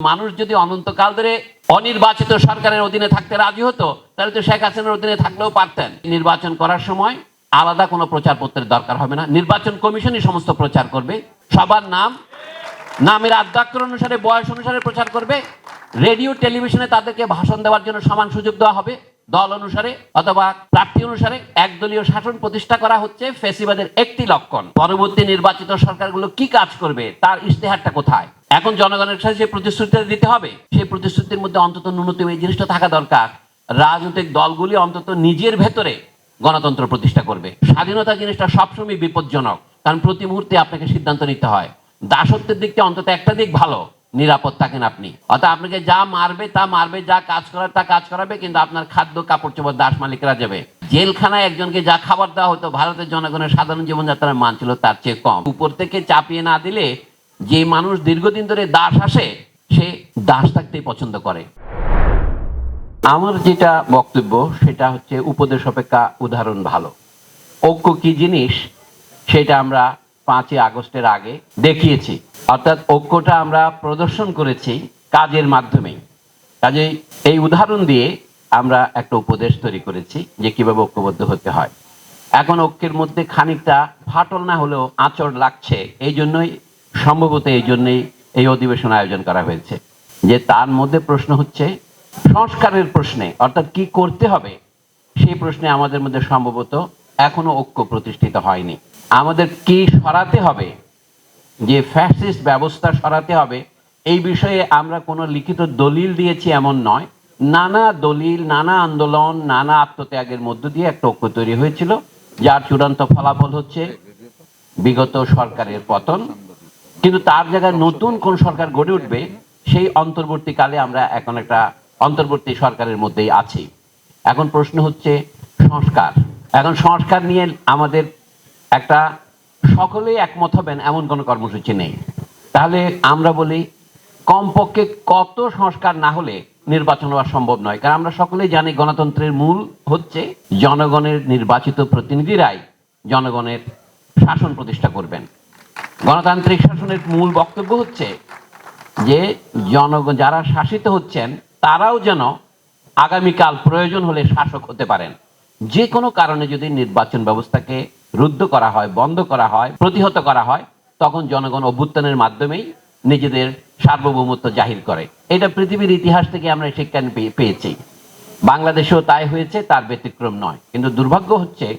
মানুষ যদি অনন্তকাল ধরে অনির্বাচিত সরকারের অধীনে থাকতে রাজি হতো, তাহলে তো শেখ হাসিনার অধীনে থাকলেও পারতেন। নির্বাচন করার সময় আলাদা কোনো প্রচারপত্রের দরকার হবে না। নির্বাচন কমিশনই সমস্ত প্রচার করবে। সবার নাম, নামের আদ্যাক্ষর অনুসারে, বয়স অনুসারে প্রচার করবে। রেডিও, টেলিভিশনে তাদেরকে ভাষণ দেওয়ার জন্য সমান সুযোগ দেওয়া হবে। দল অনুসারে অথবা প্রার্থী অনুসারে একদলীয় শাসন প্রতিষ্ঠা করা হচ্ছে। ফেসিবাদের একটি লক্ষণ। পরবর্তী নির্বাচিত সরকারগুলো কি কাজ করবে? তার ইশতেহারটা কোথায়? এখন জনগণের কাছে সেই প্রতিশ্রুতিটা দিতে হবে, সেই প্রতিশ্রুতির মধ্যে অন্তত ন্যূনতম এই জিনিসটা থাকা দরকার। রাজনৈতিক দলগুলি অন্তত নিজের ভেতরে গণতন্ত্র প্রতিষ্ঠা করবে। স্বাধীনতা জিনিসটা সবসময় বিপজ্জনক, কারণ প্রতি মুহূর্তে আপনাকে সিদ্ধান্ত নিতে হয়। দাসত্বের দিকটা অন্তত একটা দিক ভালো, নিরাপদ থাকেন আপনি। অর্থাৎ আপনাকে যা মারবে, তা মারবে, যা কাজ করার, তা কাজ করাবে, কিন্তু আপনার খাদ্য, কাপড় চোপড় দাস মালিকরা যাবে। জেলখানায় একজনকে যা খাবার দেওয়া হতো, ভারতের জনগণের সাধারণ জীবনযাত্রার মান ছিল তার চেয়ে কম। উপর থেকে চাপিয়ে না দিলে যে মানুষ দীর্ঘদিন ধরে দাস আসে, সে দাস থাকতেই পছন্দ করে। আমার যেটা বক্তব্য, সেটা হচ্ছে উপদেশ অপেক্ষা উদাহরণ ভালো। ঐক্য কি জিনিস, সেটা আমরা পাঁচই আগস্টের আগে দেখিয়েছি। অর্থাৎ ঐক্যটা আমরা প্রদর্শন করেছি কাজের মাধ্যমে। কাজেই এই উদাহরণ দিয়ে আমরা একটা উপদেশ তৈরি করেছি যে কীভাবে ঐক্যবদ্ধ হতে হয়। এখন ঐক্যের মধ্যে খানিকটা ফাটল না হলেও আঁচড় লাগছে, এই জন্যই সম্ভবত এই জন্যই এই অধিবেশন আয়োজন করা হয়েছে। যে তার মধ্যে প্রশ্ন হচ্ছে, সংস্কারের প্রশ্নে, অর্থাৎ কি করতে হবে, সেই প্রশ্নে আমাদের মধ্যে সম্ভবত এখনও ঐক্য প্রতিষ্ঠিত হয়নি। আমাদের কি সরাতে হবে, যে ফ্যাসিস্ট ব্যবস্থা সরাতে হবে, এই বিষয়ে আমরা কোনো লিখিত দলিল দিয়েছি এমন নয়। নানা দলিল, নানা আন্দোলন, নানা আত্মত্যাগের মধ্য দিয়ে একটা ঐক্য তৈরি হয়েছিল, যার চূড়ান্ত ফলাফল হচ্ছে বিগত সরকারের পতন। কিন্তু তার জায়গায় নতুন কোন সরকার গড়ে উঠবে, সেই অন্তর্বর্তীকালে আমরা এখন একটা অন্তর্বর্তী সরকারের মধ্যেই আছি। এখন প্রশ্ন হচ্ছে সংস্কার। এখন সংস্কার নিয়ে আমাদের একটা সকলেই একমত হবেন এমন কোনো কর্মসূচি নেই। তাহলে আমরা বলি, কমপক্ষে কত সংস্কার না হলে নির্বাচন হওয়া সম্ভব নয়। কারণ আমরা সকলেই জানি গণতন্ত্রের মূল হচ্ছে জনগণের নির্বাচিত প্রতিনিধিরাই জনগণের শাসন প্রতিষ্ঠা করবেন। গণতান্ত্রিক শাসনের মূল বক্তব্য হচ্ছে যে জনগণ যারা শাসিত হচ্ছেন, তারাও যেন আগামীকাল প্রয়োজন হলে শাসক হতে পারেন। যে কোনো কারণে যদি নির্বাচন ব্যবস্থাকে রুদ্ধ করা হয়, বন্ধ করা হয়, প্রতিহত করা হয়, তখন জনগণ অভ্যুত্থানের মাধ্যমেই নিজেদের সার্বভৌমত্ব জাহির করে। এটা পৃথিবীর ইতিহাস থেকে আমরা শিক্ষা পেয়ে- পেয়েছি। বাংলাদেশেও তাই হয়েছে, তার ব্যতিক্রম নয়। কিন্তু দুর্ভাগ্য হচ্ছে,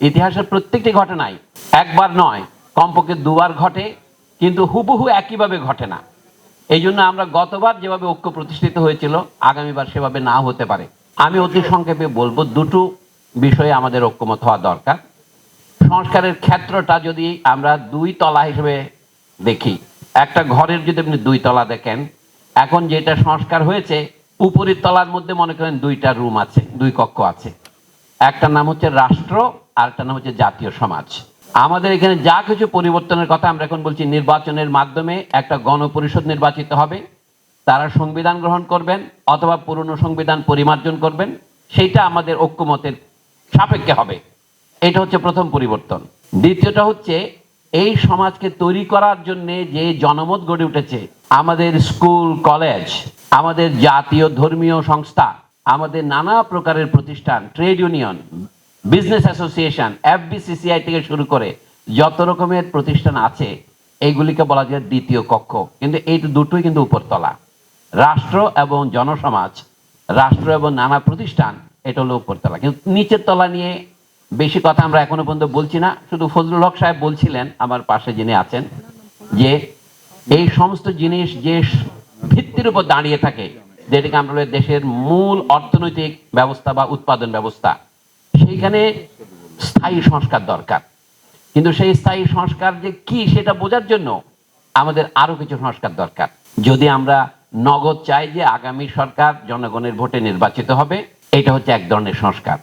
ইতিহাসের প্রত্যেকটি ঘটনায় একবার নয় কমপক্ষে দুবার ঘটে, কিন্তু হুবহু একইভাবে ঘটে না। এই জন্য আমরা গতবার যেভাবে ঐক্য প্রতিষ্ঠিত হয়েছিল, আগামীবার সেভাবে না হতে পারে। আমি অতি সংক্ষেপে বলব, দুটো বিষয়ে আমাদের ঐক্যমত হওয়া দরকার। সংস্কারের ক্ষেত্রটা যদি আমরা দুই তলা হিসেবে দেখি, একটা ঘরের যদি আপনি দুই তলা দেখেন, এখন যেটা সংস্কার হয়েছে, উপরের তলার মধ্যে মনে করেন দুইটা রুম আছে, দুই কক্ষ আছে। একটা নাম হচ্ছে রাষ্ট্র আর একটা নাম হচ্ছে জাতীয় সমাজ। আমাদের এখানে যা কিছু পরিবর্তনের কথা আমরা এখন বলছি, নির্বাচনের মাধ্যমে একটা গণপরিষদ নির্বাচিত হবে। তারা সংবিধান গ্রহণ করবেন অথবা পুরনো সংবিধান পরিমার্জন করবেন, সেইটা আমাদের ঐক্যমতের সাপেক্ষে হবে। এটা হচ্ছে প্রথম পরিবর্তন। দ্বিতীয়টা হচ্ছে, এই সমাজকে তৈরি করার জন্য যে জনমত গড়ে উঠেছে, আমাদের স্কুল, কলেজ, আমাদের জাতীয় ধর্মীয় সংস্থা, আমাদের নানা প্রকারের প্রতিষ্ঠান, trade union business association FBCCI থেকে শুরু করে যত রকমের প্রতিষ্ঠান আছে এইগুলিকে বলা যায় দ্বিতীয় কক্ষ। কিন্তু এই দুটোই কিন্তু উপরতলা। রাষ্ট্র এবং জনসমাজ, রাষ্ট্র এবং নানা প্রতিষ্ঠান, এটা হলো উপরতলা। কিন্তু নিচের তলা নিয়ে বেশি কথা আমরা এখনও পর্যন্ত বলছি না। শুধু ফজলুল হক সাহেব বলছিলেন, আমার পাশে যিনি আছেন, যে এই সমস্ত জিনিস যে ভিত্তির উপর দাঁড়িয়ে থাকে, যেটাকে আমরা দেশের মূল অর্থনৈতিক ব্যবস্থা বা উৎপাদন ব্যবস্থা সেইখানে স্থায়ী সংস্কার দরকার। কিন্তু সেই স্থায়ী সংস্কার যে কি সেটা বোঝার জন্য আমাদের আরও কিছু সংস্কার দরকার। যদি আমরা নগদ চাই যে আগামী সরকার জনগণের ভোটে নির্বাচিত হবে, এটা হচ্ছে এক ধরনের সংস্কার।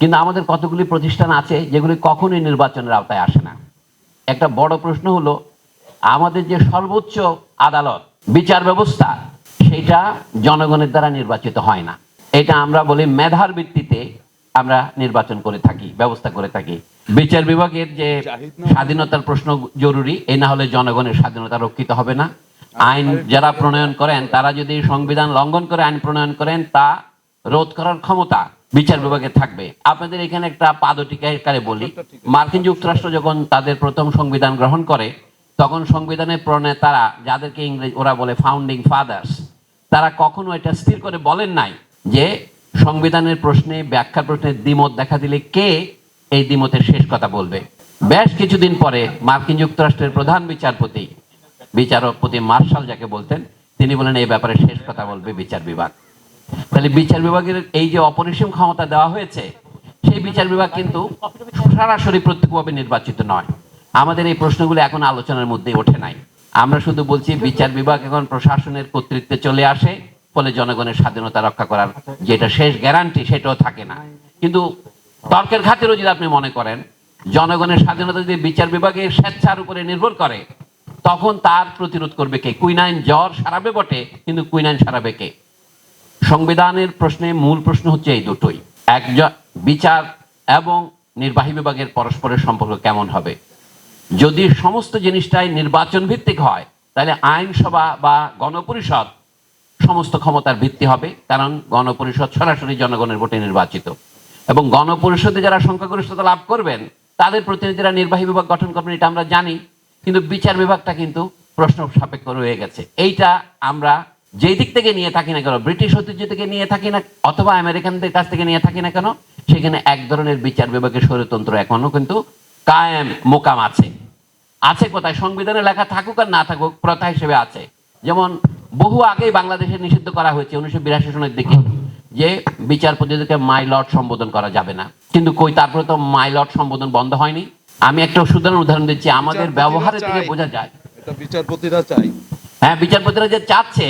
কিন্তু আমাদের কতগুলি প্রতিষ্ঠান আছে যেগুলি কখনোই নির্বাচনের আওতায় আসে না? একটা বড় প্রশ্ন হলো, আমাদের যে সর্বোচ্চ আদালত, বিচার ব্যবস্থা, সেটা জনগণের দ্বারা নির্বাচিত হয় না। এটা আমরা বলি মেধার ভিত্তিতে আমরা নির্বাচন করে থাকি, ব্যবস্থা করে থাকি। বিচার বিভাগের যে স্বাধীনতার প্রশ্ন জরুরি, এ না হলে জনগণের স্বাধীনতা রক্ষিত হবে না। আইন যারা প্রণয়ন করেন, তারা যদি সংবিধান লঙ্ঘন করে, আইন প্রণয়ন করেন, তা রোধ করার ক্ষমতা বিচার বিভাগে থাকবে। আপনাদের এখানে একটা পাদটিকারে বলি। মার্কিন যুক্তরাষ্ট্র যখন তাদের প্রথম সংবিধান গ্রহণ করে, তখন সংবিধানের প্রণেতারা, যাদেরকে ইংরেজ, ওরা বলে ফাউন্ডিং ফাদার্স তারা কখনো এটা স্থির করে বলেন নাই যে সংবিধানের প্রশ্নে ব্যাখ্যা প্রশ্নে দ্বিমত দেখা দিলে কে এই দ্বিমতের শেষ কথা বলবে? বেশ কিছুদিন পরে মার্কিন যুক্তরাষ্ট্রের প্রধান বিচারপতি বিচারপতি মার্শাল যাকে বলতেন, তিনি বলেন এই ব্যাপারে শেষ কথা বলবে বিচার বিভাগ। তাহলে বিচার বিভাগের এই যে অপরিসীম ক্ষমতা দেওয়া হয়েছে, সেই বিচার বিভাগ কিন্তু সরাসরি প্রত্যক্ষভাবে নির্বাচিত নয়। আমাদের এই প্রশ্নগুলো এখন আলোচনার মধ্যে ওঠে নাই। আমরা শুধু বলছি বিচার বিভাগ এখন প্রশাসনের কর্তৃত্বে চলে আসে। ফলে জনগণের স্বাধীনতা রক্ষা করার যেটা শেষ গ্যারান্টি সেটাও থাকে না। কিন্তু তর্কের খাতিরও যদি আপনি মনে করেন, জনগণের স্বাধীনতা যদি বিচার বিভাগের স্বেচ্ছার উপরে নির্ভর করে, তখন তার প্রতিরোধ করবে কে? কুইনাইন জ্বর সারাবে বটে, কিন্তু কুইনাইন সারাবে কে? সংবিধানের প্রশ্নে মূল প্রশ্ন হচ্ছে এই দুটোই। একজন বিচার এবং নির্বাহী বিভাগের পরস্পরের সম্পর্ক কেমন হবে? যদি সমস্ত জিনিসটাই নির্বাচন ভিত্তিক হয়, তাহলে আইনসভা বা গণপরিষদ সমস্ত ক্ষমতার ভিত্তি হবে, কারণ গণপরিষদ সরাসরি জনগণের ভোটে নির্বাচিত। এবং গণপরিষদে যারা সংখ্যাগরিষ্ঠতা লাভ করবেন, তাদের প্রতিনিধিরা নির্বাহী বিভাগ গঠন করবেন, এটা আমরা জানি, কিন্তু বিচার বিভাগটা কিন্তু প্রশ্ন সাপেক্ষ রয়ে গেছে। এইটা আমরা যেই দিক থেকে নিয়ে থাকি না কেন, ব্রিটিশ ঐতিহ্য থেকে নিয়ে থাকি না, অথবা আমেরিকানদের কাছ থেকে নিয়ে থাকি না কেন, সেখানে এক ধরনের বিচার বিভাগের স্বৈরতন্ত্র এখনও কিন্তু কায়েম, মোকাম আছে। আছে কোথায়? সংবিধানে লেখা থাকুক আর না থাকুক, প্রথা হিসেবে আছে। যেমন বহু আগেই বাংলাদেশে নিষিদ্ধ করা হয়েছে উনিশশো বিরাশি সনের দিকে যে বিচারপতিদেরকে মাই লর্ড সম্বোধন করা যাবে না। কিন্তু কই তারপরে তো মাই লর্ড সম্বোধন বন্ধ হয়নি? আমি একটা সুন্দর উদাহরণ দিচ্ছি। আমাদের ব্যবহারের থেকে বোঝা যায়। বিচারপতিরা চাই হ্যাঁ বিচারপতিরা যে চাচ্ছে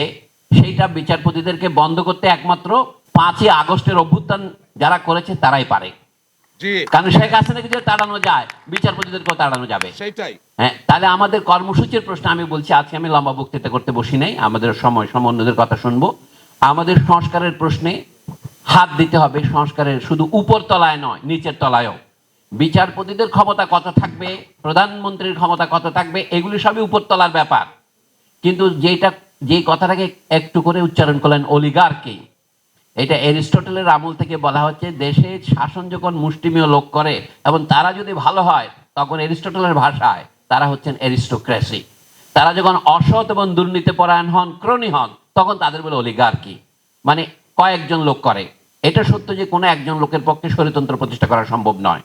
সেইটা বিচারপতিদেরকে বন্ধ করতে একমাত্র পাঁচই আগস্টের অভ্যুত্থান যারা করেছে তারাই পারে। কারণ শেখ হাসিনাকে যদি তাড়ানো যায় বিচারপতিদেরকেও তাড়ানো যাবে। সেইটাই। হ্যাঁ তাহলে আমাদের কর্মসূচির প্রশ্ন আমি বলছি আজকে আমি লম্বা বক্তৃতা করতে বসি নাই আমাদের সময় সমন্বয়দের কথা শুনব। আমাদের সংস্কারের প্রশ্নে হাত দিতে হবে সংস্কারের শুধু উপর তলায় নয় নিচের তলায়ও। বিচারপতিদের ক্ষমতা কত থাকবে প্রধানমন্ত্রীর ক্ষমতা কত থাকবে এগুলি সবই উপরতলার ব্যাপার। কিন্তু যেটা যে কথাটাকে একটু করে উচ্চারণ করলেন অলিগারকে এটা এরিস্টটলের আমল থেকে বলা হচ্ছে, দেশে শাসন যখন মুষ্টিমেয় লোক করে এবং তারা যদি ভালো হয়, তখন এরিস্টটলের ভাষায় তারা হচ্ছেন এরিস্টোক্রেসি তারা যখন অসৎ এবং দুর্নীতিপরায়ণ হন ক্রনি হন, তখন তাদের বলে অলিগার্কি। মানে কয়েকজন লোক করে। এটা সত্য যে কোনো একজন লোকের পক্ষে স্বৈরতন্ত্র প্রতিষ্ঠা করা সম্ভব নয়।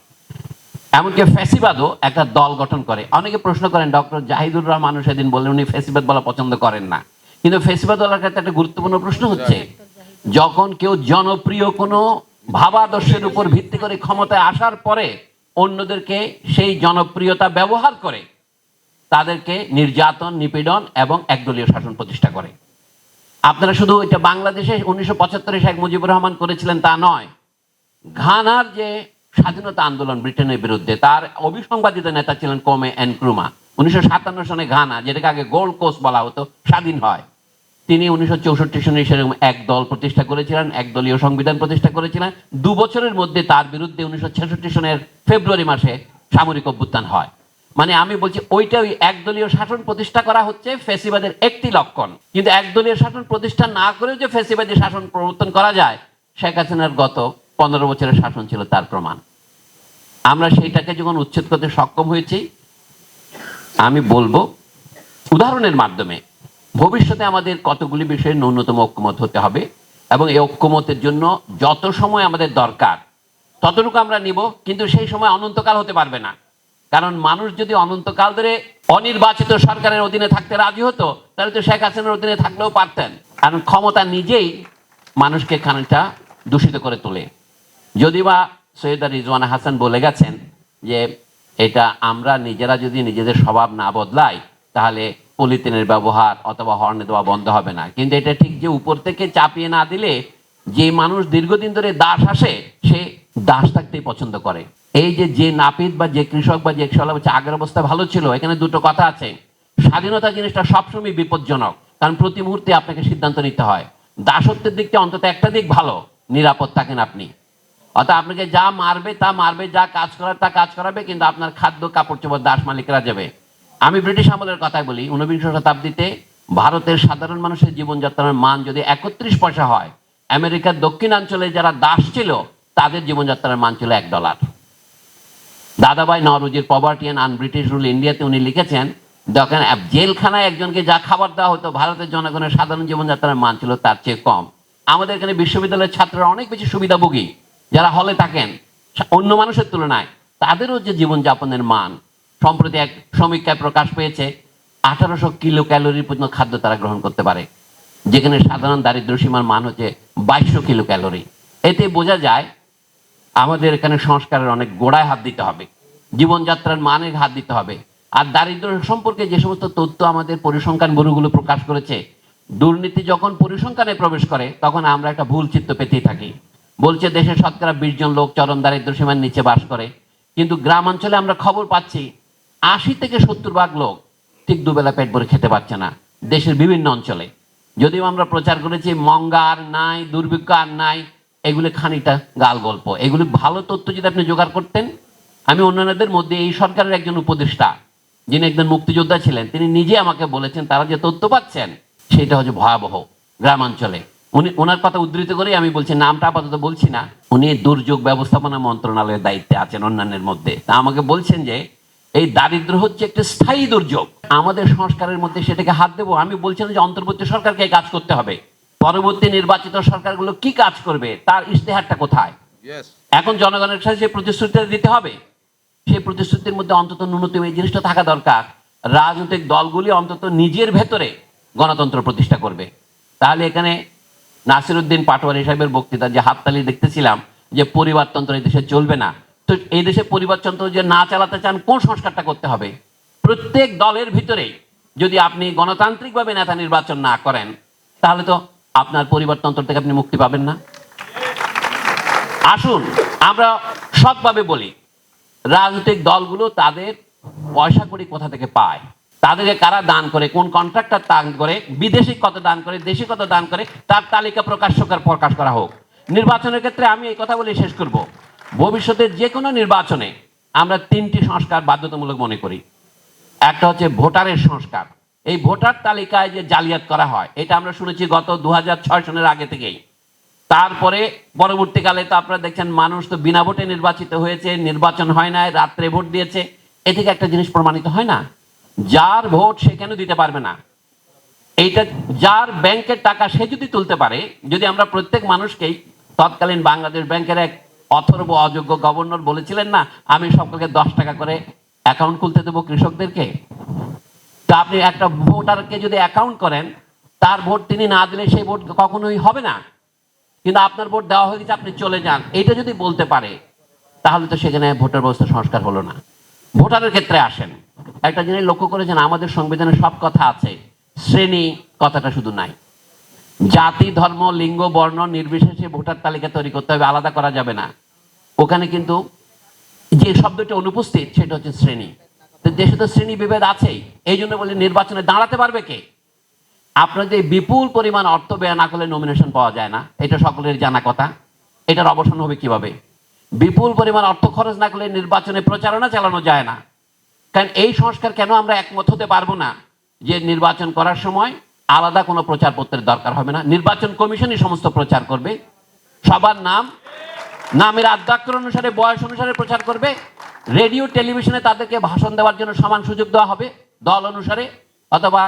এমনকি ফ্যাসিবাদও একটা দল গঠন করে। অনেকে প্রশ্ন করেন, ডক্টর জাহিদুর রহমান সেদিন বললেন, উনি ফ্যাসিবাদ বলা পছন্দ করেন না। কিন্তু ফ্যাসিবাদ বলার ক্ষেত্রে একটা গুরুত্বপূর্ণ প্রশ্ন হচ্ছে যখন কেউ জনপ্রিয় কোনো ভাবাদর্শের উপর ভিত্তি করে ক্ষমতায় আসার পরে অন্যদেরকে সেই জনপ্রিয়তা ব্যবহার করে, তাদেরকে নির্যাতন, নিপীড়ন এবং একদলীয় শাসন প্রতিষ্ঠা করে। আপনারা শুধু এটা বাংলাদেশে উনিশশো পঁচাত্তরে শেখ মুজিবুর রহমান করেছিলেন তা নয়, ঘানার যে স্বাধীনতা আন্দোলন ব্রিটেনের বিরুদ্ধে, তার অবিসংবাদিত নেতা ছিলেন কোমে এনক্রুমা। উনিশশো সাতান্ন সনে ঘানা, যেটাকে আগে গোল্ড কোস্ট বলা হতো, স্বাধীন হয়। তিনি উনিশশো চৌষট্টি সনে সেরকম এক দল প্রতিষ্ঠা করেছিলেন একদলীয় সংবিধান প্রতিষ্ঠা করেছিলেন। দু বছরের মধ্যে তার বিরুদ্ধে উনিশশো ছেষট্টি সনের ফেব্রুয়ারি মাসে সামরিক অভ্যুত্থান হয়। মানে আমি বলছি ওইটা ওই একদলীয় শাসন প্রতিষ্ঠা করা হচ্ছে ফেসিবাদের একটি লক্ষণ। কিন্তু একদলীয় শাসন প্রতিষ্ঠা না করেও যে ফেসিবাদী শাসন প্রবর্তন করা যায়, শেখ হাসিনার গত পনেরো বছরের শাসন ছিল তার প্রমাণ। আমরা সেইটাকে যখন উচ্ছেদ করতে সক্ষম হয়েছি, আমি বলব, উদাহরণের মাধ্যমে ভবিষ্যতে আমাদের কতগুলি বিষয়ে ন্যূনতম ঐক্যমত হতে হবে এবং এই ঐক্যমতের জন্য যত সময় আমাদের দরকার, ততটুকু আমরা নিব, কিন্তু সেই সময় অনন্তকাল হতে পারবে না। কারণ মানুষ যদি অনন্তকাল ধরে অনির্বাচিত সরকারের অধীনে থাকতে রাজি হতো, তাহলে তো শেখ হাসিনার অধীনে থাকলেও পারতেন। কারণ ক্ষমতা নিজেই মানুষকে খানিকটা দূষিত করে তোলে। যদি বা সৈয়দা রিজওয়ানা হাসান বলে গেছেন যে, এটা আমরা নিজেরা যদি নিজেদের স্বভাব না বদলাই, তাহলে পলিথিনের ব্যবহার অথবা হর্নে দেওয়া বন্ধ হবে না। কিন্তু এটা ঠিক যে উপর থেকে চাপিয়ে না দিলে যে মানুষ দীর্ঘদিন ধরে দাস আসে, সে দাস থাকতেই পছন্দ করে। এই যে যে নাপিত বা যে কৃষক বা যে একশালা হচ্ছে আগের অবস্থা ভালো ছিল, এখানে দুটো কথা আছে। স্বাধীনতা জিনিসটা সবসময় বিপজ্জনক, কারণ প্রতি মুহূর্তে আপনাকে সিদ্ধান্ত নিতে হয়। দাসত্বের দিকটা অন্তত একটা দিক ভালো, নিরাপদ থাকেন আপনি। অর্থাৎ আপনাকে যা মারবে তা মারবে, যা কাজ করার তা কাজ করাবে, কিন্তু আপনার খাদ্য কাপড় চোপড় দাস মালিকরা যাবে। আমি ব্রিটিশ আমলের কথাই বলি, ঊনবিংশ শতাব্দীতে ভারতের সাধারণ মানুষের জীবনযাত্রার মান যদি একত্রিশ পয়সা হয়, আমেরিকার দক্ষিণাঞ্চলে যারা দাস ছিল, তাদের জীবনযাত্রার মান ছিল এক dollar. Dadabhai নরুজির poverty and un British rule ইন্ডিয়াতে উনি লিখেছেন যখন জেলখানায় একজনকে যা খাবার দেওয়া হতো, ভারতের জনগণের সাধারণ জীবনযাত্রার মান ছিল তার চেয়ে কম। আমাদের এখানে বিশ্ববিদ্যালয়ের ছাত্ররা অনেক বেশি সুবিধাভোগী, যারা হলে থাকেন অন্য মানুষের তুলনায়, তাদেরও যে জীবনযাপনের মান সম্প্রতি এক সমীক্ষায় প্রকাশ পেয়েছে, আঠারোশো কিলো ক্যালোরি পর্যন্ত খাদ্য তারা গ্রহণ করতে পারে, যেখানে সাধারণ দারিদ্র সীমার মান হচ্ছে বাইশশো কিলো ক্যালোরি এতে বোঝা যায়, আমাদের এখানে সংস্কারের অনেক গোড়ায় হাত দিতে হবে, জীবনযাত্রার মানে হাত দিতে হবে, আর দারিদ্র সম্পর্কে যে সমস্ত তথ্য আমাদের পরিসংখ্যান গুরুগুলো প্রকাশ করেছে, দুর্নীতি যখন পরিসংখ্যানে প্রবেশ করে, তখন আমরা একটা ভুল চিত্র পেতেই থাকি। বলছে দেশের শতকরা বিশ জন লোক চরম দারিদ্র সীমার নিচে বাস করে, কিন্তু গ্রামাঞ্চলে আমরা খবর পাচ্ছি আশি থেকে সত্তর ভাগ লোক ঠিক দুবেলা পেট ভরে খেতে পারছে না দেশের বিভিন্ন অঞ্চলে। যদিও আমরা প্রচার করেছি, মঙ্গা আর নাই, দুর্ভিক্ষ আর নাই, এগুলি খানিকটা গাল গল্প। এগুলি ভালো তথ্য যদি আপনি জোগাড় করতেন, আমি অন্যান্যদের মধ্যে এই সরকারের একজন উপদেষ্টা, যিনি একজন মুক্তিযোদ্ধা ছিলেন, তিনি নিজে আমাকে বলেছেন, তারা যে তথ্য পাচ্ছেন, সেটা হচ্ছে ভয়াবহ গ্রামাঞ্চলে। উনি, ওনার কথা উদ্ধৃত করেই আমি বলছি, নামটা আপাতত বলছি না। উনি দুর্যোগ ব্যবস্থাপনা মন্ত্রণালয়ের দায়িত্বে আছেন অন্যান্যের মধ্যে। তা আমাকে বলছেন যে এই দারিদ্র হচ্ছে একটা স্থায়ী দুর্যোগ। আমাদের সংস্কারের মধ্যে সেটাকে হাত দেবো। আমি বলছিলাম যে অন্তর্বর্তী সরকারকে কাজ করতে হবে। পরবর্তী নির্বাচিত সরকারগুলো কি কাজ করবে? তার ইশতেহারটা কোথায়? এখন জনগণের সাথে সেই প্রতিশ্রুতিটা দিতে হবে সেই প্রতিশ্রুতির মধ্যে অন্তত ন্যূনতম এই জিনিসটা থাকা দরকার। রাজনৈতিক দলগুলি অন্তত নিজের ভেতরে গণতন্ত্র প্রতিষ্ঠা করবে। তাহলে এখানে নাসিরুদ্দিন পাটোয়ারি সাহেবের বক্তৃতা যে হাততালি দেখতেছিলাম যে পরিবারতন্ত্র এই দেশে চলবে না। তো এই দেশে পরিবারতন্ত্র যে না চালাতে চান, কোন সংস্কারটা করতে হবে? প্রত্যেক দলের ভিতরে যদি আপনি গণতান্ত্রিকভাবে নেতা নির্বাচন না করেন, তাহলে তো আপনার পরিবারতন্ত্র থেকে আপনি মুক্তি পাবেন না। আসুন, আমরা সৎভাবে বলি, রাজনৈতিক দলগুলো তাদের পয়সা করি কোথা থেকে পায়? তাদেরকে কারা দান করে, কোন কন্ট্রাক্টর দান করে, বিদেশি কত দান করে, দেশি কত দান করে, তার তালিকা প্রকাশ করা- প্রকাশ করা হোক। নির্বাচনের ক্ষেত্রে আমি এই কথা বলে শেষ করব। ভবিষ্যতে যে কোনো নির্বাচনে আমরা তিনটি সংস্কার বাধ্যতামূলক মনে করি। একটা হচ্ছে ভোটারের সংস্কার। এই ভোটার তালিকায় যে জালিয়াত করা হয়, এটা আমরা শুনেছি গত দু সনের আগে থেকেই। তারপরে পরবর্তীকালে তো আপনারা দেখছেন মানুষ তো বিনা ভোটে নির্বাচিত হয়েছে, নির্বাচন হয় না রাত্রে ভোট দিয়েছে। এ থেকে একটা জিনিস প্রমাণিত হয় না, যার ভোট সে কেন দিতে পারবে না? এইটা যার ব্যাংকের টাকা সে যদি তুলতে পারে, যদি আমরা প্রত্যেক মানুষকেই তৎকালীন বাংলাদেশ ব্যাংকের এক অথর্ব অযোগ্য গভর্নর বলেছিলেন না, আমি সকলকে দশ টাকা করে অ্যাকাউন্ট খুলতে দেবো কৃষকদেরকে? তা আপনি একটা ভোটারকে যদি অ্যাকাউন্ট করেন, তার ভোট তিনি না দিলে সেই ভোট কখনোই হবে না। কিন্তু আপনার ভোট দেওয়া হয়ে গেছে, আপনি চলে যান। এটা যদি বলতে পারে, তাহলে তো সেখানে ভোটার ব্যবস্থা সংস্কার হলো না। ভোটারের ক্ষেত্রে আসেন। একটা জিনিস লক্ষ্য করেছেন, আমাদের সংবিধানে সব কথা আছে। শ্রেণি কথাটা শুধু নাই। জাতি, ধর্ম, লিঙ্গ, বর্ণ নির্বিশেষে ভোটার তালিকা তৈরি করতে হবে, আলাদা করা যাবে না। ওখানে কিন্তু যে শব্দটি অনুপস্থিত, সেটা হচ্ছে শ্রেণি। দেশে তো শ্রেণি বিভেদ আছেই। এই জন্য বলি নির্বাচনে দাঁড়াতে পারবে কে? আপনার যে বিপুল পরিমাণ অর্থ ব্যয় না করলে নমিনেশন পাওয়া যায় না। এটা সকলের জানা কথা। এটার অবসান হবে কীভাবে? বিপুল পরিমাণ অর্থ খরচ না করলে নির্বাচনে প্রচারণা চালানো যায় না। কারণ এই সংস্কার কেন আমরা একমত হতে পারব না? যে নির্বাচন করার সময় আলাদা কোনো প্রচারপত্রের দরকার হবে না। নির্বাচন কমিশনই সমস্ত প্রচার করবে। সবার নাম, নামের আদ্যাক্ষর অনুসারে, বয়স অনুসারে প্রচার করবে। রেডিও, টেলিভিশনে তাদেরকে ভাষণ দেওয়ার জন্য সমান সুযোগ দেওয়া হবে, দল অনুসারে অথবা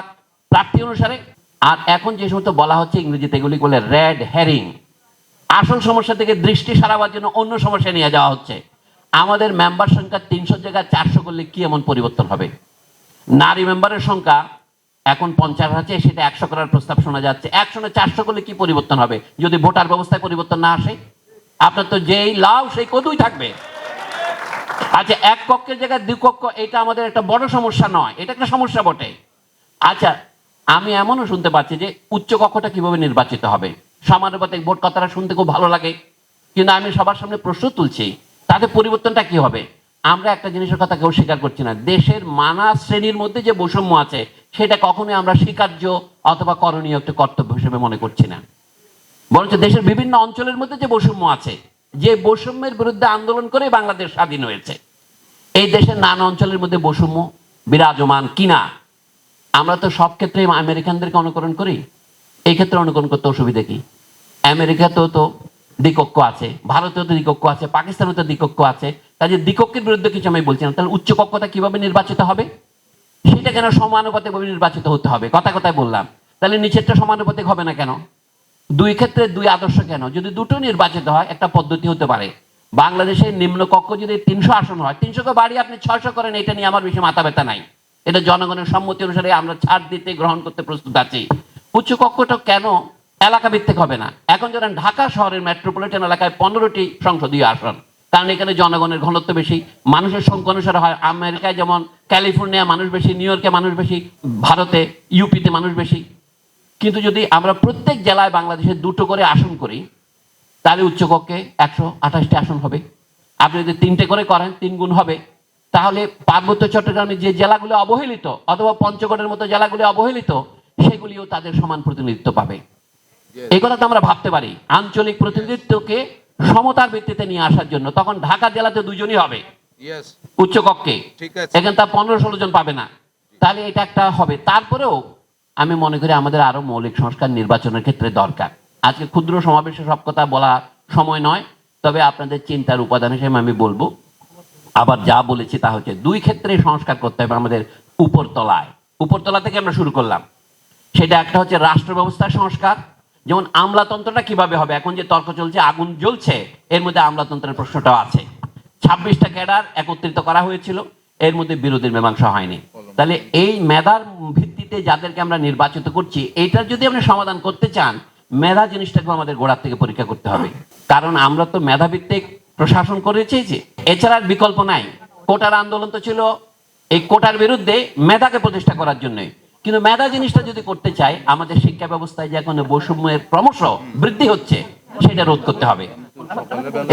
প্রার্থী অনুসারে। আর এখন যে সমস্ত বলা হচ্ছে ইংরেজিতে, এগুলি বলে রেড হ্যারিং আসল সমস্যা থেকে দৃষ্টি সারাবার জন্য অন্য সমস্যা নিয়ে যাওয়া হচ্ছে। আমাদের মেম্বার সংখ্যা তিনশো জায়গায় চারশো করলে কি এমন পরিবর্তন হবে? নারী মেম্বারের সংখ্যা এখন পঞ্চাশ আছে, সেটা একশো করার প্রস্তাব শোনা যাচ্ছে। একশো না চারশো করলে কি পরিবর্তন হবে? যদি ভোটার ব্যবস্থায় পরিবর্তন না আসে? আপনার তো যেই লাভ সেই কদুই থাকবে। আচ্ছা এক কক্ষের জায়গায় দুই কক্ষ, এটা আমাদের একটা বড় সমস্যা নয়। এটা একটা সমস্যা বটে। আচ্ছা আমি এমনও শুনতে পাচ্ছি যে উচ্চ কক্ষটা কীভাবে নির্বাচিত হবে? সমানুপাতিক ভোট কথাটা শুনতে খুব ভালো লাগে। কিন্তু আমি সবার সামনে প্রশ্ন তুলছি, তাতে পরিবর্তনটা কি হবে? আমরা একটা জিনিসের কথা কেউ স্বীকার করছি না। দেশের মানা শ্রেণির মধ্যে যে বৈষম্য আছে, সেটা কখনোই আমরা স্বীকার্য অথবা করণীয় একটা কর্তব্য হিসেবে মনে করছি না। বরঞ্চ দেশের বিভিন্ন অঞ্চলের মধ্যে যে বৈষম্য আছে, যে বৈষম্যের বিরুদ্ধে আন্দোলন করে বাংলাদেশ স্বাধীন হয়েছে। এই দেশের নানা অঞ্চলের মধ্যে বৈষম্য বিরাজমান কিনা, আমরা তো সব ক্ষেত্রে আমেরিকানদেরকে অনুকরণ করি। এই ক্ষেত্রে অনুকরণ করতে অসুবিধা কি? আমেরিকাতেও তো দ্বিকক্ষ আছে, ভারতেও তো দ্বিকক্ষ আছে, পাকিস্তানেও তো দ্বিকক্ষ আছে। কাজে দ্বিকক্ষের বিরুদ্ধে কিছু আমি বলছি না, তাহলে উচ্চ কক্ষতা কীভাবে নির্বাচিত হবে? সেটা কেন সমানুপাতিক ভাবে নির্বাচিত হতে হবে? কথা কথায় বললাম। তাহলে নিচেরটা সমানুপাতিক হবে না কেন? দুই ক্ষেত্রে দুই আদর্শ কেন? যদি দুটো নির্বাচিত হয়, একটা পদ্ধতি হতে পারে। বাংলাদেশের নিম্ন কক্ষ যদি তিনশো আসন হয় তিনশোকে বাড়িয়ে আপনি ছয়শো করেন, এটা নিয়ে আমার বেশি মাথা ব্যথা নাই। এটা জনগণের সম্মতি অনুসারে আমরা ছাড় দিতে, গ্রহণ করতে প্রস্তুত আছি। উচ্চ কক্ষটা কেন এলাকা ভিত্তিক হবে না? এখন ধরেন ঢাকা শহরের মেট্রোপলিটন এলাকায় পনেরোটি সংসদীয় আসন। কারণ এখানে জনগণের ঘনত্ব বেশি মানুষের সংখ্যা অনুসারে হয় আমেরিকায় যেমন ক্যালিফোর্নিয়া মানুষ বেশি নিউ ইয়র্কে মানুষ বেশি ভারতে ইউপিতে মানুষ বেশি। কিন্তু যদি আমরা প্রত্যেক জেলায় বাংলাদেশে দুটো করে আসন করি তাহলে উচ্চকক্ষে একশো আঠাশটি আসন হবে। আপনি যদি তিনটে করে করেন তিন গুণ হবে। তাহলে পার্বত্য চট্টগ্রামে যে জেলাগুলো অবহেলিত অথবা পঞ্চগড়ের মতো জেলাগুলি অবহেলিত সেগুলিও তাদের সমান প্রতিনিধিত্ব পাবে। এই কথা তো আমরা ভাবতে পারি। আঞ্চলিক প্রতিনিধিত্বকে সমতার ভিত্তিতে নিয়ে আসার জন্য। তখন ঢাকা জেলাতে দুজনই হবে। উচ্চকক্ষে। এখানে তার পনেরো ষোলো জন পাবে না। তাহলে এটা একটা হবে। তারপরেও আমি মনে করি আমাদের আরও মৌলিক সংস্কার নির্বাচনের ক্ষেত্রে দরকার। আজকে ক্ষুদ্র সমাবেশে সব কথা বলা সময় নয়। তবে আপনাদের চিন্তার উপাদান হিসেবে আমি বলব আবার যা বলেছি তা হচ্ছে দুই ক্ষেত্রে সংস্কার করতে হবে আমাদের উপরতলায়। উপরতলা থেকে আমরা শুরু করলাম। সেটা একটা হচ্ছে রাষ্ট্র ব্যবস্থার সংস্কার যেমন আমলাতন্ত্রটা কীভাবে হবে? এখন যে তর্ক চলছে, আগুন জ্বলছে, এর মধ্যে আমলাতন্ত্রের প্রশ্নটাও আছে। ছাব্বিশটা ক্যাডার একত্রিত করা হয়েছিল, এর মধ্যে বিরোধীর মীমাংসা হয়নি। তাহলে এই মেধার ভিত্তিতে যাদেরকে আমরা নির্বাচিত করছি এইটার যদি আপনি সমাধান করতে চান, মেধা জিনিসটাকে আমাদের গোড়ার থেকে পরীক্ষা করতে হবে। কারণ আমরা তো মেধাভিত্তিক প্রশাসন করে চেয়েছি। এছাড়া বিকল্প নাই। কোটার আন্দোলন তো ছিল এই কোটার বিরুদ্ধে মেধাকে প্রতিষ্ঠা করার জন্য কিন্তু মেধা জিনিসটা যদি করতে চাই, আমাদের শিক্ষা ব্যবস্থায় যে এখন বৈষম্যের ক্রমশ বৃদ্ধি হচ্ছে, সেটা রোধ করতে হবে।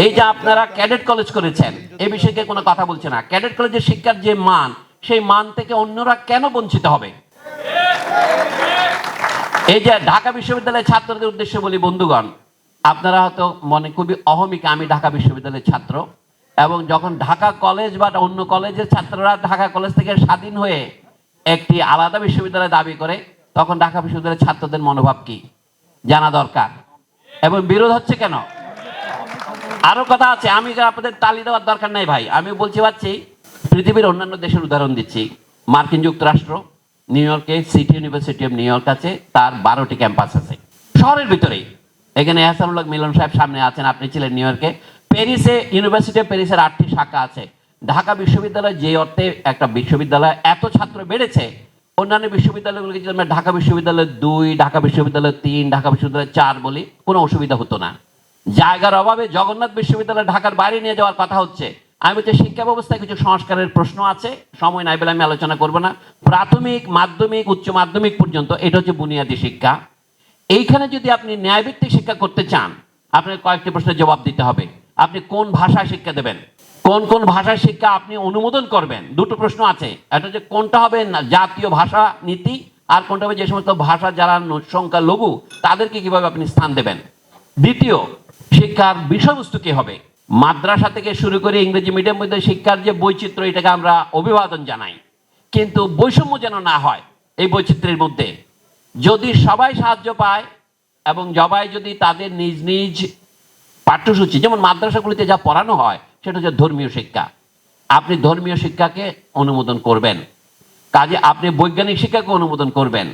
এই যে আপনারা ক্যাডেট কলেজ করেছেন এই বিষয়ে কোনো কথা বলছে না। ক্যাডেট কলেজের শিক্ষার যে মান, সেই মান থেকে অন্যরা কেন বঞ্চিত হবে? এই যে ঢাকা বিশ্ববিদ্যালয়ের ছাত্রদের উদ্দেশ্যে বলি, বন্ধুগণ, আপনারা হয়তো মনে খুবই অহমিকা, আমি ঢাকা বিশ্ববিদ্যালয়ের ছাত্র। এবং যখন ঢাকা কলেজ বা অন্য কলেজের ছাত্ররা ঢাকা কলেজ থেকে স্বাধীন হয়ে একটি আলাদা বিশ্ববিদ্যালয় দাবি করে, তখন ঢাকা বিশ্ববিদ্যালয়ের ছাত্রদের মনোভাব কি? জানা দরকার। এবং বিরোধ হচ্ছে কেন? আরও কথা আছে, আমি আপনাদের তালি দেওয়ার দরকার নাই ভাই, আমি বলছি পাচ্ছি পৃথিবীর অন্যান্য দেশের উদাহরণ দিচ্ছি। মার্কিন যুক্তরাষ্ট্র, নিউ ইয়র্কে city university of new York আছে, তার বারোটি ক্যাম্পাস আছে। শহরের ভিতরেই এখানে এহসানুল্লাহ মিলন সাহেব সামনে আছেন, আপনি ছিলেন নিউ ইয়র্কে। প্যারিসে, ইউনিভার্সিটি অফ প্যারিসের আটটি শাখা আছে। ঢাকা বিশ্ববিদ্যালয় যে অর্থে একটা বিশ্ববিদ্যালয় এত ছাত্র বেড়েছে, অন্যান্য বিশ্ববিদ্যালয়গুলোকে যদি আমরা ঢাকা বিশ্ববিদ্যালয় দুই, ঢাকা বিশ্ববিদ্যালয় তিন, ঢাকা বিশ্ববিদ্যালয় চার বলি, কোনো অসুবিধা হতো না। জায়গার অভাবে জগন্নাথ বিশ্ববিদ্যালয় ঢাকার বাইরে নিয়ে যাওয়ার কথা হচ্ছে। আমি বলছি, শিক্ষা ব্যবস্থায় কিছু সংস্কারের প্রশ্ন আছে, সময় নাই বলে আমি আলোচনা করব না। প্রাথমিক, মাধ্যমিক, উচ্চ মাধ্যমিক পর্যন্ত, এটা হচ্ছে বুনিয়াদী শিক্ষা। এইখানে যদি আপনি ন্যায়ভিত্তিক শিক্ষা করতে চান আপনার কয়েকটি প্রশ্নের জবাব দিতে হবে। আপনি কোন ভাষায় শিক্ষা দেবেন? কোন কোন ভাষার শিক্ষা আপনি অনুমোদন করবেন? দুটো প্রশ্ন আছে। এটা যে কোনটা হবে না জাতীয় ভাষা নীতি, আর কোনটা হবে যে সমস্ত ভাষা যারা সংখ্যা লঘু তাদেরকে কীভাবে আপনি স্থান দেবেন? দ্বিতীয়, শিক্ষার বিষয়বস্তু কি হবে? মাদ্রাসা থেকে শুরু করে ইংরেজি মিডিয়াম মধ্যে শিক্ষার যে বৈচিত্র্য, এটাকে আমরা অভিবাদন জানাই। কিন্তু বৈষম্য যেন না হয় এই বৈচিত্র্যের মধ্যে, যদি সবাই সাহায্য পায় এবং সবাই যদি তাদের নিজ নিজ পাঠ্যসূচি, যেমন মাদ্রাসাগুলিতে যা পড়ানো হয় সেটা হচ্ছে ধর্মীয় শিক্ষা। আপনি ধর্মীয় শিক্ষাকে অনুমোদন করবেন। কাজে আপনি বৈজ্ঞানিক শিক্ষাকে অনুমোদন করবেন।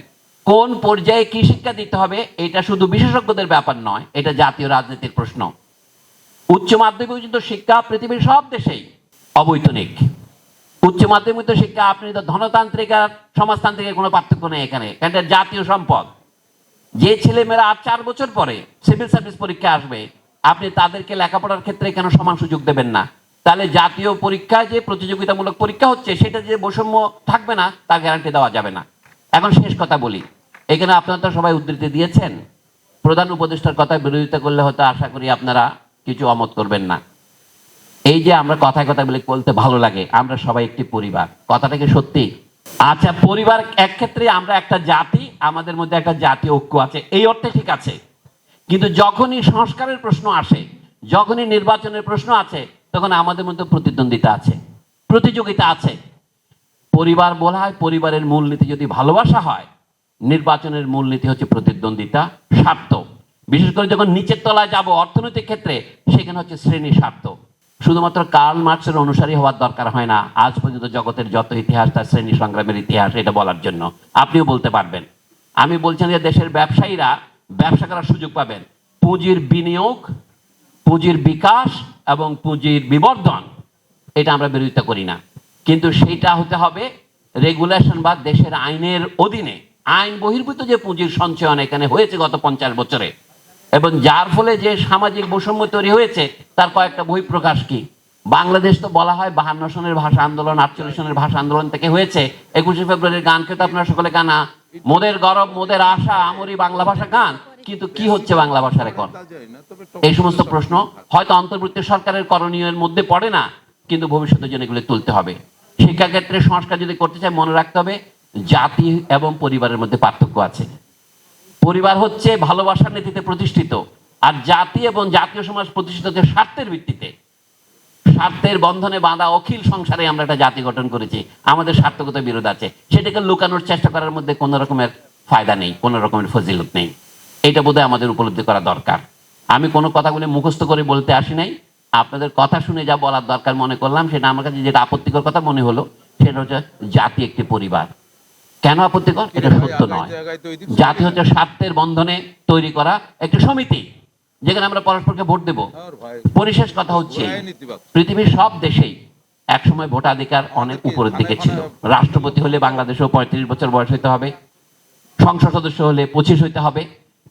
কোন পর্যায়ে কি শিক্ষা দিতে হবে, এটা শুধু বিশেষজ্ঞদের ব্যাপার নয়, এটা জাতীয় রাজনীতির প্রশ্ন। উচ্চ মাধ্যমিক পর্যন্ত শিক্ষা পৃথিবীর সব দেশেই অবৈতনিক। উচ্চ মাধ্যমিক শিক্ষা, আপনি তো ধনতান্ত্রিক আর সমাজতান্ত্রিকের কোনো পার্থক্য নেই এখানে। এটা জাতীয় সম্পদ। যে ছেলেমেয়েরা আর চার বছর পরে সিভিল সার্ভিস পরীক্ষা আসবে আপনি তাদেরকে লেখাপড়ার ক্ষেত্রে কেন সমান সুযোগ দেবেন না? তাহলে জাতীয় পরীক্ষায় যে প্রতিযোগিতামূলক পরীক্ষা হচ্ছে, সেটা যে বৈষম্য থাকবে না তার গ্যারান্টি দেওয়া যাবে না। এখন শেষ কথা বলি। এখানে আপনারা তো সবাই উদ্ধৃতি দিয়েছেন। প্রধান উপদেষ্টার কথা বিরোধিতা করলে হয়তো আশা করি আপনারা কিছু অমত করবেন না। এই যে আমরা কথায় কথা বলে, বলতে ভালো লাগে, আমরা সবাই একটি পরিবার। কথাটা কি সত্যি? আচ্ছা পরিবার এক ক্ষেত্রে আমরা একটা জাতি, আমাদের মধ্যে একটা জাতীয় ঐক্য আছে। এই অর্থে ঠিক আছে। কিন্তু যখনই সংস্কারের প্রশ্ন আসে, যখনই নির্বাচনের প্রশ্ন আছে, তখন আমাদের মধ্যে প্রতিদ্বন্দ্বিতা আছে, প্রতিযোগিতা আছে। পরিবার বলা হয়, পরিবারের মূলনীতি যদি ভালোবাসা হয়, নির্বাচনের মূলনীতি হচ্ছে প্রতিদ্বন্দ্বিতা স্বার্থ বিশেষ করে যখন নিচের তলায় যাব অর্থনৈতিক ক্ষেত্রে, সেখানে হচ্ছে শ্রেণি স্বার্থ শুধুমাত্র কার্ল মার্কসের অনুসারী হওয়ার দরকার হয় না, আজ পর্যন্ত জগতের যত ইতিহাস, তার শ্রেণি সংগ্রামের ইতিহাস, এটা বলার জন্য। আপনিও বলতে পারবেন। আমি বলছেন যে দেশের ব্যবসায়ীরা ব্যবসা করার সুযোগ পাবেন। পুঁজির বিনিয়োগ, পুঁজির বিকাশ এবং পুঁজির বিবর্ধন, এটা আমরা বিরোধিতা করি না। কিন্তু সেইটা হতে হবে রেগুলেশন বা দেশের আইনের অধীনে। আইন বহির্ভূত যে পুঁজির সঞ্চয়ন এখানে হয়েছে গত পঞ্চাশ বছরে। এবং যার ফলে যে সামাজিক বৈষম্য তৈরি হয়েছে, তার কয়েকটা বহিঃপ্রকাশ কি? বাংলাদেশ তো বলা হয় বাহান্ন সনের ভাষা আন্দোলন, আটচল্লিশ সনের ভাষা আন্দোলন থেকে হয়েছে। একুশে ফেব্রুয়ারির গানকে তো আপনারা সকলে গানা মোদের গরব, মোদের আশা, আমরি বাংলা ভাষা গান, কিন্তু কি হচ্ছে বাংলা ভাষার এখন? এই সমস্ত প্রশ্ন হয়তো অন্তর্বর্তী সরকারের করণীয়ের মধ্যে পড়ে না, কিন্তু ভবিষ্যতের জন্য এগুলো তুলতে হবে। শিক্ষাক্ষেত্রে সংস্কার যদি করতে চাই মনে রাখতে হবে জাতি এবং পরিবারের মধ্যে পার্থক্য আছে। পরিবার হচ্ছে ভালোবাসার নীতিতে প্রতিষ্ঠিত, আর জাতি এবং জাতীয় সমাজ প্রতিষ্ঠিত স্বার্থের ভিত্তিতে। স্বার্থের বন্ধনে বাঁধা অখিল সংসারে আমরা একটা জাতি গঠন করেছি। আমাদের স্বার্থগত বিরোধ আছে। সেটাকে লুকানোর চেষ্টা করার মধ্যে কোনো রকমের ফায়দা নেই কোনো রকমের ফজিলত নেই। এটা বোধহয় আমাদের উপলব্ধি করা দরকার। আমি কোনো কথাগুলি মুখস্থ করে বলতে আসি নাই। আপনাদের কথা শুনে যা বলার দরকার মনে করলাম সেটা আমার কাছে যেটা আপত্তিকর কথা মনে হলো সেটা হচ্ছে জাতি একটি পরিবার। কেন আপত্তিকর? এটা সত্য নয়। জাতি হচ্ছে স্বার্থের বন্ধনে তৈরি করা একটি সমিতি। যেখানে আমরা পরস্পরকে ভোট দেব। পরিশেষ কথা হচ্ছে পৃথিবীর সব দেশেই একসময় ভোটাধিকার অনেক উপরের দিকে ছিল। রাষ্ট্রপতি হলে বাংলাদেশেও পঁয়ত্রিশ বছর বয়স হইতে হবে সংসদ সদস্য হলে পঁচিশ হইতে হবে।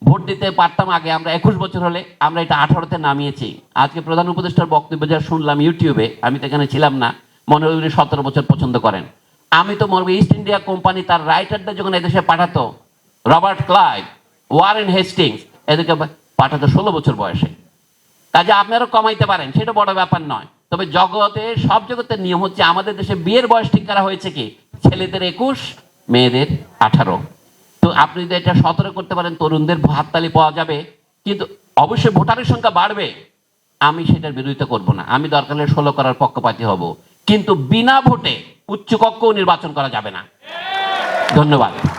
ভোট দিতে পারতাম আগে আমরা একুশ বছর হলে আমরা এটা আঠারোতে নামিয়েছি। আজকে প্রধান উপদেষ্টার বক্তব্য যা শুনলাম ইউটিউবে আমি তো এখানে ছিলাম না মনে হয় উনি সতেরো বছর পছন্দ করেন। আমি তো মনে ইস্ট ইন্ডিয়া কোম্পানি তার রাইটারদের যখন এদেশে পাঠাতো রবার্ট ক্লাইভ ওয়ারেন হেস্টিংস এদেরকে পাঠাতো ষোলো বছর বয়সে। কাজে আপনারা কমাইতে পারেন, সেটা বড় ব্যাপার নয়। তবে জগতে, সব জগতের নিয়ম হচ্ছে আমাদের দেশে বিয়ের বয়স ঠিক করা হয়েছে কি? ছেলেদের একুশ, মেয়েদের আঠারো। তো আপনি যদি এটা সতেরো করতে পারেন, তরুণদের হাততালি পাওয়া যাবে। কিন্তু অবশ্যই ভোটারের সংখ্যা বাড়বে। আমি সেটার বিরোধিতা করব না। আমি দরকার ষোলো করার পক্ষপাতী হব। কিন্তু বিনা ভোটে উচ্চকক্ষও নির্বাচন করা যাবে না। ধন্যবাদ।